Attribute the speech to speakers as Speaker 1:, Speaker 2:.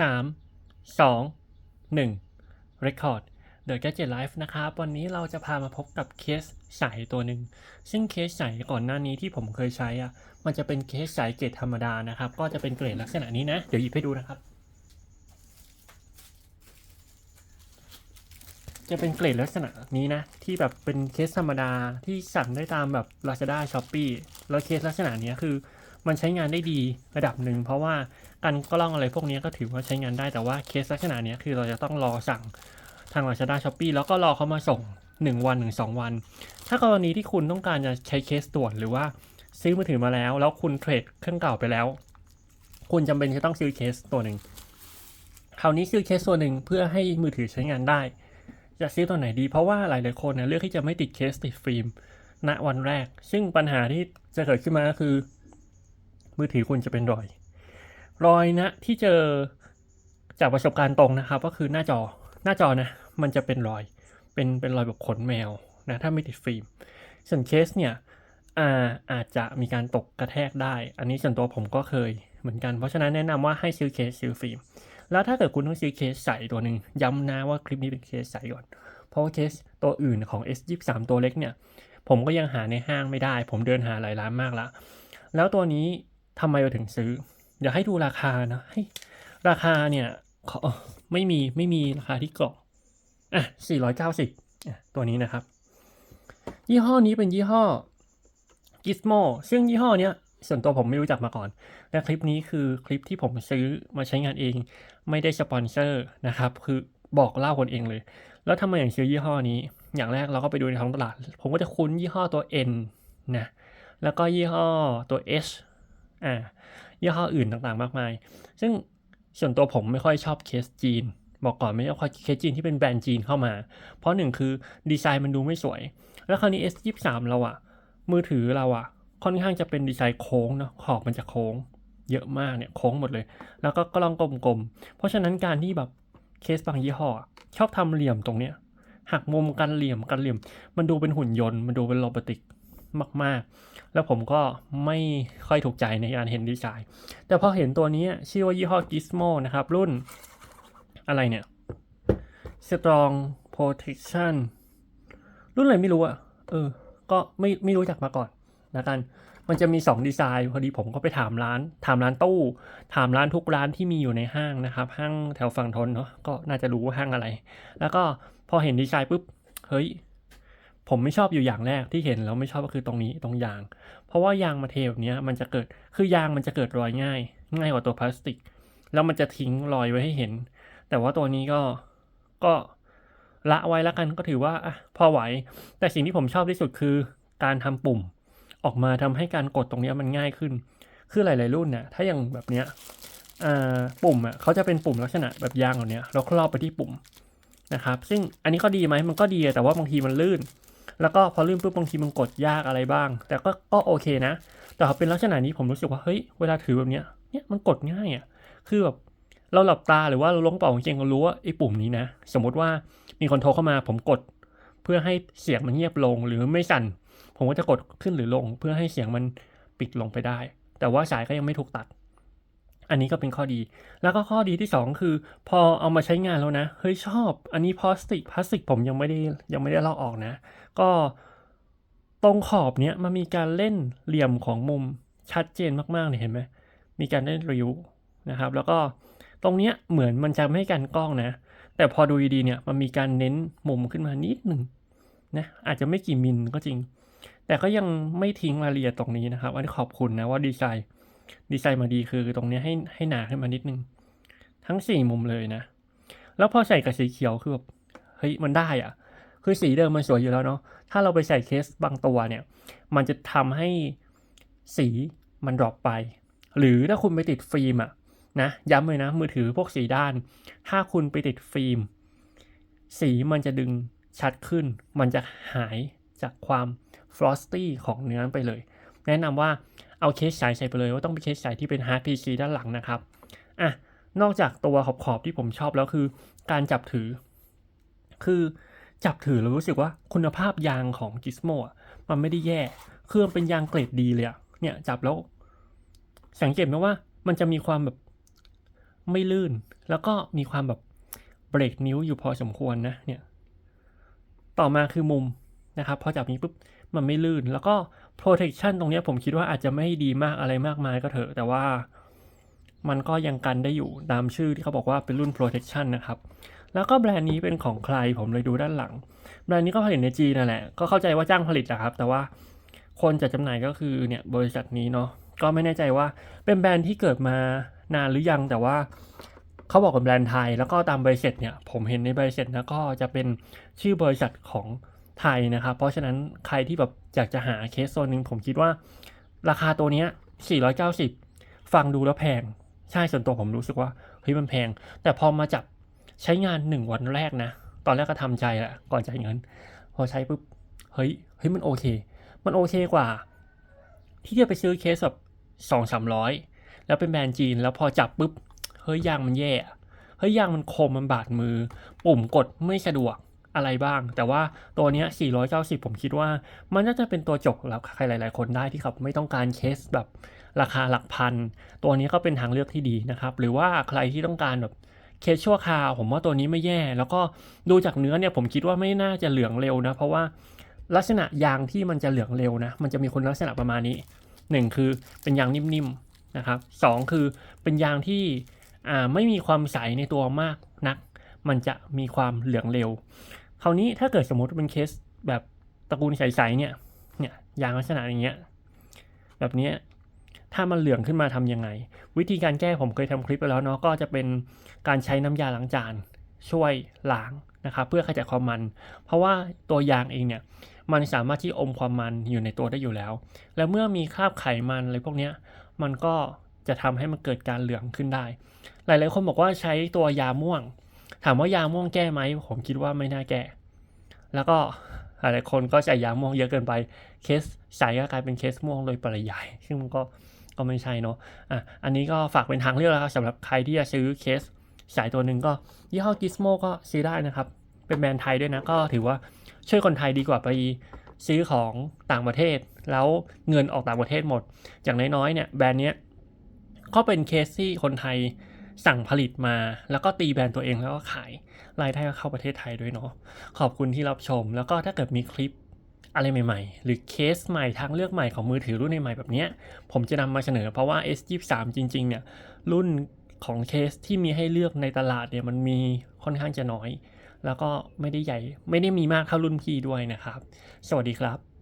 Speaker 1: สามสองหนึ่ง Record The Gadget Life นะครับ วันนี้เราจะพามาพบกับเคสใสตัวหนึ่ง ซึ่งเคสใสก่อนหน้านี้ที่ผมเคยใช้อะ มันจะเป็นเคสใสเกรดธรรมดานะครับ ก็จะเป็นเกรดลักษณะนี้นะ เดี๋ยวหยิบให้ดูนะครับ จะเป็นเกรดลักษณะนี้นะ ที่แบบเป็นเคสธรรมดาที่สั่งได้ตามแบบ Lazada Shopee แล้วเคสลักษณะนี้คือ มันใช้งานได้ดีระดับหนึ่ง เพราะว่าการกล้องอะไรพวกนี้ก็ถือว่าใช้งานได้แต่ว่าเคสลักษณะนี้คือเราจะต้องรอสั่งทาง Lazada Shopee แล้วก็รอเขามาส่ง 1 วันถึง2วัน ถ้ากรณีที่คุณต้องการจะใช้เคสตรวจหรือว่าซื้อมือถือมาแล้ว แล้วคุณเทรดเครื่องเก่าไปแล้ว คุณจำเป็นจะต้องซื้อเคสตัวหนึ่งคราวนี้ซื้อเคสตัวหนึ่งเพื่อให้มือถือใช้งานได้ จะซื้อตัวไหนดี เพราะว่าหลายๆคนนะเลือกที่จะไม่ติดเคสติดฟิล์มณวันแรก ซึ่งปัญหาที่จะเกิดขึ้นมาก็คือ มือถือคุณจะเป็นรอย รอยนะที่เจอจากประสบการณ์ตรงนะครับ ก็คือหน้าจอหน้าจอนะมันจะเป็นรอย เป็นเป็นรอยแบบขนแมวนะถ้าไม่ติดฟิล์มส่วนเคสเนี่ยอาอาจจะมีการตกกระแทกได้ อันนี้ส่วนตัวผมก็เคยเหมือนกัน เพราะฉะนั้นแนะนำว่าให้ซื้อเคสซื้อฟิล์ม แล้วถ้าเกิดคุณต้องซื้อเคสใสตัวหนึ่งย้ำนะว่าคลิปนี้เป็นเคสใสก่อน เพราะว่าเคสตัวอื่นของ S23 ตัวเล็กเนี่ย ผมก็ยังหาในห้างไม่ได้ ผมเดินหาหลายร้านมากละ แล้วตัวนี้ ทำไมเราถึงซื้อ อยากให้ดูราคานะให้ราคาเนี่ยขอไม่มีไม่มีราคาที่กล่องอะ490อะตัวนี้นะครับ ยี่ห้อนี้เป็นยี่ห้อ Gizmo ซึ่งยี่ห้อเนี้ยส่วนตัวผมไม่รู้จักมาก่อน และคลิปนี้คือคลิปที่ผมซื้อมาใช้งานเอง ไม่ได้สปอนเซอร์นะครับ คือบอกเล่าคนเองเลย แล้วทำไมอย่างซื้อยี่ห้อนี้ อย่างแรกเราก็ไปดูในท้องตลาด ผมก็จะคุ้นยี่ห้อตัว N นะ แล้วก็ยี่ห้อตัว H อ่ายี่ห้ออื่นต่างๆมากมาย ซึ่งส่วนตัวผมไม่ค่อยชอบเคสจีน บอกก่อนไม่ชอบเคสจีนที่เป็นแบรนด์จีนเข้ามา เพราะหนึ่งคือดีไซน์มันดูไม่สวย แล้วคราวนี้ S23 เราอะมือถือเราอะค่อนข้างจะเป็นดีไซน์โค้งเนาะขอบมันจะโค้ง เยอะมากเนี่ยโค้งหมดเลย แล้วก็กล้องกลมๆ เพราะฉะนั้นการที่แบบเคสบางยี่ห้อชอบทำเหลี่ยมตรงเนี้ยหักมุมกันเหลี่ยมกันเหลี่ยม มันดูเป็นหุ่นยนต์ มันดูเป็นโรบอติก มาก ๆ แล้วผมก็ไม่ค่อยถูกใจในการเห็นดีไซน์ แต่พอเห็นตัวนี้ชื่อว่ายี่ห้อ Gizmo นะครับ รุ่นอะไรเนี่ย Strong Protection รุ่นอะไรไม่รู้อะเออ ก็ไม่ไม่รู้จักมาก่อนนะกัน มันจะมี 2 ดีไซน์ พอดีผมก็ไปถามร้าน ถามร้านตู้ ถามร้านทุกร้านที่มีอยู่ในห้างนะครับ ห้างแถวฝั่งทนเนาะ ก็น่าจะรู้ว่าห้างอะไร แล้วก็พอเห็นดีไซน์ปุ๊บ เฮ้ย ผมไม่ชอบอยู่อย่างแรกที่เห็นแล้วไม่ชอบก็คือตรงนี้ตรงยาง เพราะว่ายางมาเทแบบนี้มันจะเกิดคือยางมันจะเกิดรอยง่าย ง่ายกว่าตัวพลาสติก แล้วมันจะทิ้งรอยไว้ให้เห็น แต่ว่าตัวนี้ก็ก็ละไว้แล้วกันก็ถือว่าอะพอไหว แต่สิ่งที่ผมชอบที่สุดคือการทำปุ่มออกมาทำให้การกดตรงนี้มันง่ายขึ้น คือหลาย ๆ รุ่นเนี่ยถ้าอย่างแบบเนี้ยปุ่มอะเขาจะเป็นปุ่มลักษณะแบบยางแบบเนี้ยแล้วครอบไปที่ปุ่มนะครับ ซึ่งอันนี้ก็ดีไหมมันก็ดีแต่ว่าบางทีมันลื่น แล้วก็พอลื่นปุ๊บบางทีมันกดยากอะไรบ้าง แต่ก็ก็โอเคนะ แต่พอเป็นลักษณะนี้ผมรู้สึกว่าเฮ้ยเวลาถือแบบเนี้ยเนี่ยมันกดง่ายอะคือแบบเราหลับตาหรือว่าเราล้มเป่ากางเกงเรารู้ว่าไอ้ปุ่มนี้นะ สมมติว่ามีคนโทรเข้ามาผมกด เพื่อให้เสียงมันเงียบลงหรือไม่สั่น ผมก็จะกดขึ้นหรือลง เพื่อให้เสียงมันปิดลงไปได้ แต่ว่าสายก็ยังไม่ถูกตัด อันนี้ก็เป็นข้อดี แล้วก็ข้อดีที่สองคือ พอเอามาใช้งานแล้วนะ เฮ้ยชอบ อันนี้พลาสติก พลาสติกผมยังไม่ได้ยังไม่ได้ลอกออกนะ ก็ตรงขอบเนี้ยมันมีการเล่นเหลี่ยมของมุมชัดเจนมากๆเลยเห็นไหม มีการเล่นริ้วนะครับ แล้วก็ตรงเนี้ยเหมือนมันจะไม่ให้การกล้องนะ แต่พอดูดีๆเนี่ยมันมีการเน้นมุมขึ้นมานิดหนึ่งนะอาจจะไม่กี่มิลก็จริง แต่ก็ยังไม่ทิ้งรายละเอียดตรงนี้นะครับอันนี้ขอบคุณนะว่าดีไซน์ ดีไซน์มาดีคือตรงนี้ให้ให้หนาขึ้นมานิดนึง ทั้งสี่มุมเลยนะ แล้วพอใส่กับสีเขียวคือแบบเฮ้ยมันได้อะคือสีเดิมมันสวยอยู่แล้วเนาะถ้าเราไปใส่เคสบางตัวเนี่ย มันจะทำให้สีมันดรอปไป หรือถ้าคุณไปติดฟิล์มอะนะย้ำเลยนะ มือถือพวกสีด้าน ถ้าคุณไปติดฟิล์ม สีมันจะดึงชัดขึ้น มันจะหายจากความฟรอสตี้ของเนื้อไปเลย แนะนำว่า เอาเคสใสใส่ไปเลยว่าต้องเป็นเคสใสที่เป็นฮาร์ดพีซีด้านหลังนะครับอะนอกจากตัวขอบขอบที่ผมชอบแล้วคือ การจับถือ คือจับถือแล้วรู้สึกว่าคุณภาพยางของ Gizmo อะมันไม่ได้แย่ เครื่องเป็นยางเกรดดีเลยอะเนี่ยจับแล้ว สังเกตไหมว่ามันจะมีความแบบไม่ลื่น แล้วก็มีความแบบเบรกนิ้วอยู่พอสมควรนะเนี่ย ต่อมาคือมุมนะครับ พอจับนี้ปุ๊บมันไม่ลื่น แล้วก็ protection ตรงนี้ผมคิดว่าอาจจะไม่ดีมากอะไรมากมายก็เถอะ แต่ว่ามันก็ยังกันได้อยู่ตามชื่อที่เขาบอกว่าเป็นรุ่น protection นะครับ แล้วก็แบรนด์นี้เป็นของใครผมเลยดูด้านหลัง แบรนด์นี้ก็ผลิตในจีนนั่นแหละ ก็เข้าใจว่าจ้างผลิตนะครับ แต่ว่าคนจัดจำหน่ายก็คือเนี่ยบริษัทนี้เนาะ ก็ไม่แน่ใจว่าเป็นแบรนด์ที่เกิดมานานหรือยัง แต่ว่าเขาบอกเป็นแบรนด์ไทย แล้วก็ตามใบเสร็จเนี่ยผมเห็นในใบเสร็จนะก็จะเป็นชื่อบริษัทของ ไทยนะครับ เพราะฉะนั้นใครที่แบบอยากจะหาเคสโซนหนึ่งผมคิดว่า ราคาตัวเนี้ย490 ฟังดูแล้วแพง ใช่ส่วนตัวผมรู้สึกว่าเฮ้ยมันแพง แต่พอมาจับใช้งานหนึ่งวันแรกนะ ตอนแรกก็ทำใจแหละก่อนจ่ายเงิน พอใช้ปุ๊บเฮ้ยเฮ้ยมันโอเค มันโอเคกว่า ที่จะไปซื้อเคสแบบสองสามร้อยแล้วเป็นแบรนด์จีน แล้วพอจับปุ๊บเฮ้ยยางมันแย่เฮ้ยยางมันคมมันบาดมือ ปุ่มกดไม่สะดวก อะไรบ้าง แต่ว่าตัวเนี้ย 490 ผมคิดว่า มันน่าจะเป็นตัวจบแล้วใครหลาย ๆ คนได้ที่เขาไม่ต้องการเคสแบบราคาหลักพัน ตัวนี้ก็เป็นทางเลือกที่ดีนะครับ หรือว่าใครที่ต้องการแบบเคสชั่วคราว ผมว่าตัวนี้ไม่แย่ แล้วก็ดูจากเนื้อเนี่ยผมคิดว่าไม่น่าจะเหลืองเร็วนะ เพราะว่าลักษณะยางที่มันจะเหลืองเร็วนะ มันจะมีคุณลักษณะประมาณนี้หนึ่งคือเป็นยางนิ่มๆนะครับสองคือเป็นยางที่ไม่มีความใสในตัวมากนัก มันจะมีความเหลืองเร็ว คราวนี้ถ้าเกิดสมมติเป็นเคสแบบตระกูลใสๆเนี่ย เนี่ยยางลักษณะอย่างเงี้ย แบบเนี้ยถ้ามันเหลืองขึ้นมาทำยังไง วิธีการแก้ผมเคยทำคลิปไปแล้วเนาะก็จะเป็นการใช้น้ำยาล้างจาน ช่วยล้างนะครับเพื่อขจัดความมัน เพราะว่าตัวยางเองเนี่ยมันสามารถที่อมความมันอยู่ในตัวได้อยู่แล้ว แล้วเมื่อมีคราบไขมันอะไรพวกเนี้ยมันก็จะทำให้มันเกิดการเหลืองขึ้นได้ หลายๆคนบอกว่าใช้ตัวยาม่วง ถามว่ายาม่วงแก้ไหมผมคิดว่าไม่น่าแก้ แล้วก็หลายคนก็ใส่ยาม่วงเยอะเกินไปเคสใสก็กลายเป็นเคสม่วงโดยปริยายซึ่งมันก็ก็ไม่ใช่เนาะอะอันนี้ก็ฝากเป็นทางเลือกแล้วครับสำหรับใครที่จะซื้อเคสสายตัวหนึ่งก็ยี่ห้อ Gizmo ก็ซื้อได้นะครับ เป็นแบรนด์ไทยด้วยนะ ก็ถือว่าช่วยคนไทยดีกว่าไปซื้อของต่างประเทศ แล้วเงินออกต่างประเทศหมด อย่างน้อยๆเนี่ยแบรนด์เนี้ยก็เป็นเคสที่คนไทย สั่งผลิตมา แล้วก็ตีแบรนด์ตัวเองแล้วก็ขายรายได้ก็เข้าประเทศไทยด้วยเนาะขอบคุณที่รับชม แล้วก็ถ้าเกิดมีคลิปอะไรใหม่ๆ หรือเคสใหม่ทางเลือกใหม่ของมือถือรุ่นใหม่แบบนี้ผมจะนำมาเสนอเพราะว่า S23 จริง ๆ เนี่ย รุ่นของเคสที่มีให้เลือกในตลาดเนี่ยมันมีค่อนข้างจะน้อย แล้วก็ไม่ได้ใหญ่ไม่ได้มีมากเท่ารุ่นพี่ด้วยนะครับ สวัสดีครับ